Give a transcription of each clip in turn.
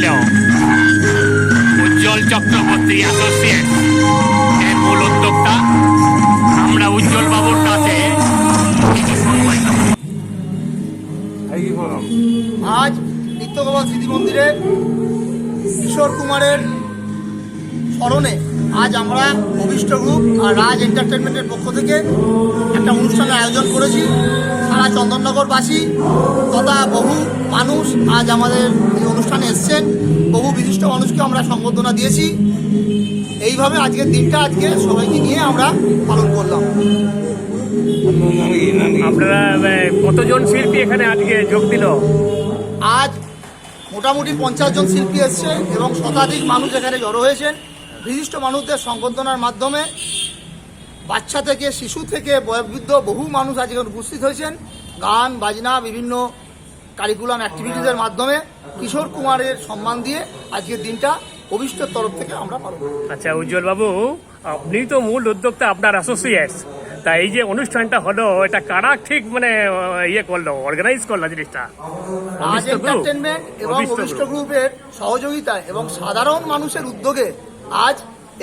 দিলেও উজ্জ্বল চক্রবর্তী অ্যাসোসিয়েট এর মূল উদ্যোক্তা আমরা উজ্জ্বল বাবুর কাছে। আজ নিত্যগোপাল স্মৃতি মন্দিরে কিশোর কুমারের স্মরণে আজ আমরা অভিষ্ট গ্রুপ আর রাজ এন্টারটেনমেন্টের পক্ষ থেকে একটা অনুষ্ঠানের আয়োজন করেছি সারা চন্দননগরবাসী তথা বহু মানুষ আজ আমাদের এই অনুষ্ঠানে এসছেন। বহু বিশিষ্ট মানুষকে আমরা সম্বর্ধনা দিয়েছি। এইভাবে আজকের দিনটা আজকে সবাইকে নিয়ে আমরা পালন করলাম। আপনারা কতজন শিল্পী এখানে আজকে যোগ দিল? আজ মোটামুটি পঞ্চাশ জন শিল্পী এসছে এবং শতাধিক মানুষ এখানে জড়ো হয়েছেন। বিশিষ্ট মানুষদের সংবর্ধনার মাধ্যমে বাচ্চা থেকে শিশু থেকে বয়োবৃদ্ধ বহু মানুষ আজ এখানে উপস্থিত হয়েছেন। গান বাজনা বিভিন্ন কারিকুলাম অ্যাক্টিভিটিসের মাধ্যমে কিশোর কুমারের সম্মান দিয়ে আজকের দিনটা অভিষ্টের তরফ থেকে আমরা পালন আচ্ছা উজ্জ্বল বাবু আপনি তো মূল উদ্যোক্তা আপনার অ্যাসোসিয়েটস তা এই যে অনুষ্ঠানটা হলো এটা কারা ঠিক মানে ইয়ে করল অর্গানাইজ করল জিনিসটা? রাজ এন্টারটেনমেন্ট এবং অভিষ্ট অভিষ্ট গ্রুপের সহযোগিতায় এবং সাধারণ মানুষের উদ্যোগে আজ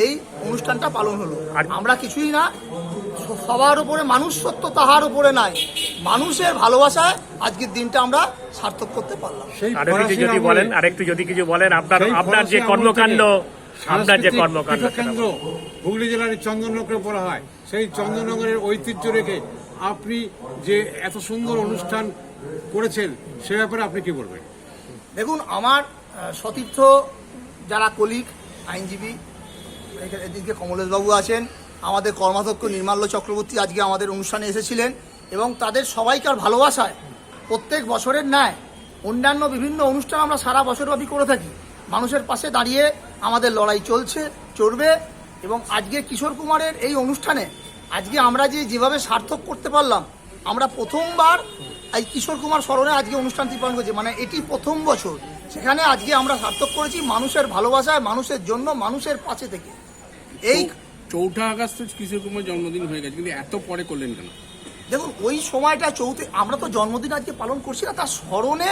এই অনুষ্ঠানটা পালন হলো। আমরা কিছুই না সবার উপরে মানুষ সত্য তাহার উপরে নাই। মানুষের ভালোবাসায় আজকের দিনটা আমরা সার্থক করতে পারলাম। আরও কিছু যদি বলেন আরেকটু যদি কিছু বলেন আপনার আপনার যে কর্মকাণ্ড আপনার যে কর্মকাণ্ড কেন্দ্র হুগলি জেলার চন্দননগরে বলা হয়। সেই চন্দননগরের ঐতিহ্য রেখে আপনি যে এত সুন্দর অনুষ্ঠান করেছেন সে ব্যাপারে আপনি কি বলবেন? দেখুন আমার সতীর্থ যারা কলিগ আইনজীবী এদিকে কমলেশবাবু আছেন, আমাদের কর্মাধ্যক্ষ নির্মাল্য চক্রবর্তী আজকে আমাদের অনুষ্ঠানে এসেছিলেন এবং তাদের সবাইকার ভালোবাসায় প্রত্যেক বছরের ন্যায় অন্যান্য বিভিন্ন অনুষ্ঠান আমরা সারা বছরব্যাপী করে থাকি। মানুষের পাশে দাঁড়িয়ে আমাদের লড়াই চলছে চলবে এবং আজকে কিশোর কুমারের এই অনুষ্ঠানে আজকে আমরা যে যেভাবে সার্থক করতে পারলাম, আমরা প্রথমবার এই কিশোর কুমার স্মরণে আজকে অনুষ্ঠানটি পালন করছি। মানে এটি প্রথম বছর। সেখানে আজকে আমরা সার্থক করেছি মানুষের ভালোবাসায়, মানুষের জন্য, মানুষের পাশে থেকে। এই চৌঠা আগস্ট কিশোর কুমার জন্মদিন হয়ে গেছে কিন্তু এত পরে করলেন কেন? দেখুন ওই সময়টা চৌথে আমরা তো জন্মদিন আজকে পালন করছি না তার স্মরণে